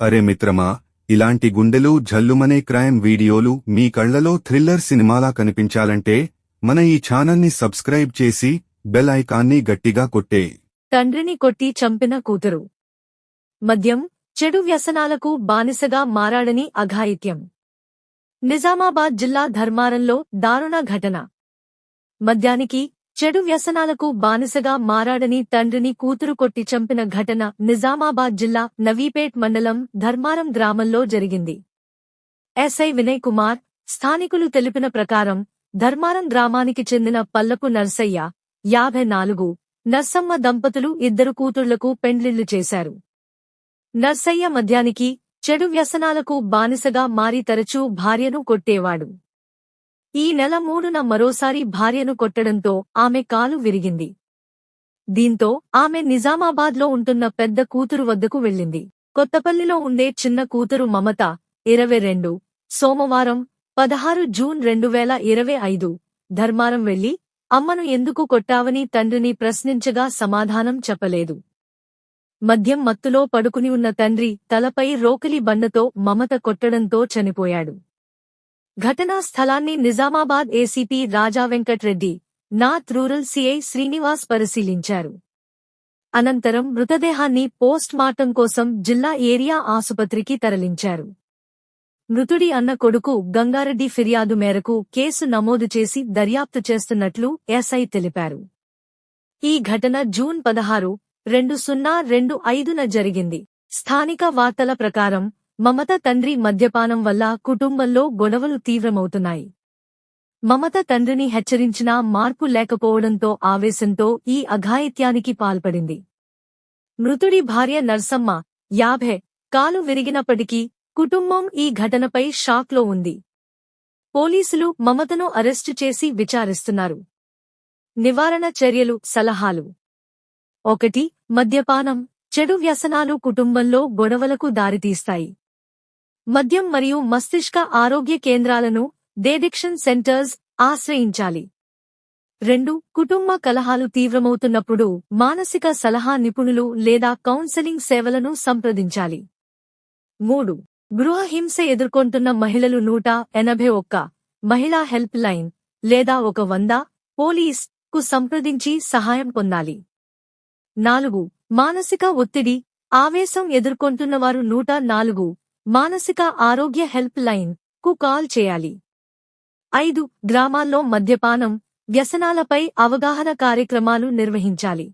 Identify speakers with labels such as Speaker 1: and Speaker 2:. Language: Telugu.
Speaker 1: అరే మిత్రమా ఇలాంటి గుండెలు జల్లుమనే క్రైమ్ వీడియోలు మీ కళ్ళలో థ్రిల్లర్ సినిమాలా కనిపించాలంటే మన ఈ ఛానల్ని సబ్స్క్రైబ్ చేసి బెల్ ఐకాన్ని గట్టిగా కొట్టే.
Speaker 2: తండ్రిని కొట్టి చంపిన కూతురు. మద్యం చెడు వ్యసనాలకు బానిసగా మారాడని అఘాయిత్యం. నిజామాబాద్ జిల్లా ధర్మారంలో దారుణ ఘటన. మద్యానికి చెడు వ్యసనాలకు బానిసగా మారాడని తండ్రిని కూతురు కొట్టి చంపిన ఘటన నిజామాబాద్ జిల్లా నవీపేట్ మండలం ధర్మారం గ్రామంలో జరిగింది. ఎస్ఐ వినయ్ కుమార్ స్థానికులు తెలిపిన ప్రకారం ధర్మారం గ్రామానికి చెందిన పల్లపు నర్సయ్య యాభై నాలుగు నర్సమ్మ దంపతులు ఇద్దరు కూతుళ్ళకు పెండ్లిళ్ళు చేశారు. నర్సయ్య మద్యానికి చెడు వ్యసనాలకు బానిసగా మారి తరచూ భార్యను కొట్టేవాడు. ఈ నెల మూడున మరోసారి భార్యను కొట్టడంతో ఆమె కాలు విరిగింది. దీంతో ఆమె నిజామాబాద్లో ఉంటున్న పెద్ద కూతురు వద్దకు వెళ్ళింది. కొత్తపల్లిలో ఉండే చిన్న కూతురు మమత ఇరవై రెండు సోమవారం పదహారు జూన్ రెండు వేల ఇరవై ఐదు ధర్మారం వెళ్ళి అమ్మను ఎందుకు కొట్టావని తండ్రిని ప్రశ్నించగా సమాధానం చెప్పలేదు. మద్యం మత్తులో పడుకుని ఉన్న తండ్రి తలపై రోకలి బండతో మమత కొట్టడంతో చనిపోయాడు. ఘటనా స్థలాన్ని Nizamabad ACP Raja Venkatreddy north rural CI Srinivas పరిశీలించారు. అనంతరం మృతదేహాన్ని పోస్ట్ మార్టం కోసం జిల్లా ఏరియా ఆసుపత్రికి తరలించారు. మృతుడి అన్న కొడుకు గంగారెడ్డి ఫిర్యాదు మేరకు కేసు నమోదు చేసి దర్యాప్తు చేస్తున్నట్లు ఎస్ఐ తెలిపారు. ఈ ఘటన జూన్ పదహారు రెండు సున్నా రెండు ఐదున జరిగింది. స్థానిక వార్తల ప్రకారం మమత తండ్రి మద్యపానం వల్ల కుటుంబంలో గొడవలు తీవ్రమవుతున్నాయి. మమత తండ్రిని హెచ్చరించినా మార్పు లేకపోవడంతో ఆవేశంతో ఈ అఘాయిత్యానికి పాల్పడింది. మృతుడి భార్య నర్సమ్మ యాభై కాలు విరిగినప్పటికీ కుటుంబం ఈ ఘటనపై షాక్లో ఉంది. పోలీసులు మమతను అరెస్టు చేసి విచారిస్తున్నారు. నివారణ చర్యలు సలహాలు. ఒకటి మద్యపానం చెడు వ్యసనాలు కుటుంబంలో గొడవలకు దారితీస్తాయి. మద్యం మరియు మస్తిష్క ఆరోగ్య కేంద్రాలను డేడిక్షన్ సెంటర్స్ ఆశ్రయించాలి. రెండు కుటుంబ కలహాలు తీవ్రమవుతున్నప్పుడు మానసిక సలహా నిపుణులు లేదా కౌన్సెలింగ్ సేవలను సంప్రదించాలి. మూడు గృహహింస ఎదుర్కొంటున్న మహిళలు నూట ఎనభై ఒక్క మహిళా హెల్ప్ లైన్ లేదా ఒక వంద పోలీస్కు సంప్రదించి సహాయం పొందాలి. నాలుగు మానసిక ఒత్తిడి ఆవేశం ఎదుర్కొంటున్నవారు నూట నాలుగు మానసిక ఆరోగ్య హెల్ప్ లైన్కు కాల్ చేయాలి. ఐదు గ్రామాల్లో మద్యపానం వ్యసనాలపై అవగాహన కార్యక్రమాలు నిర్వహించాలి.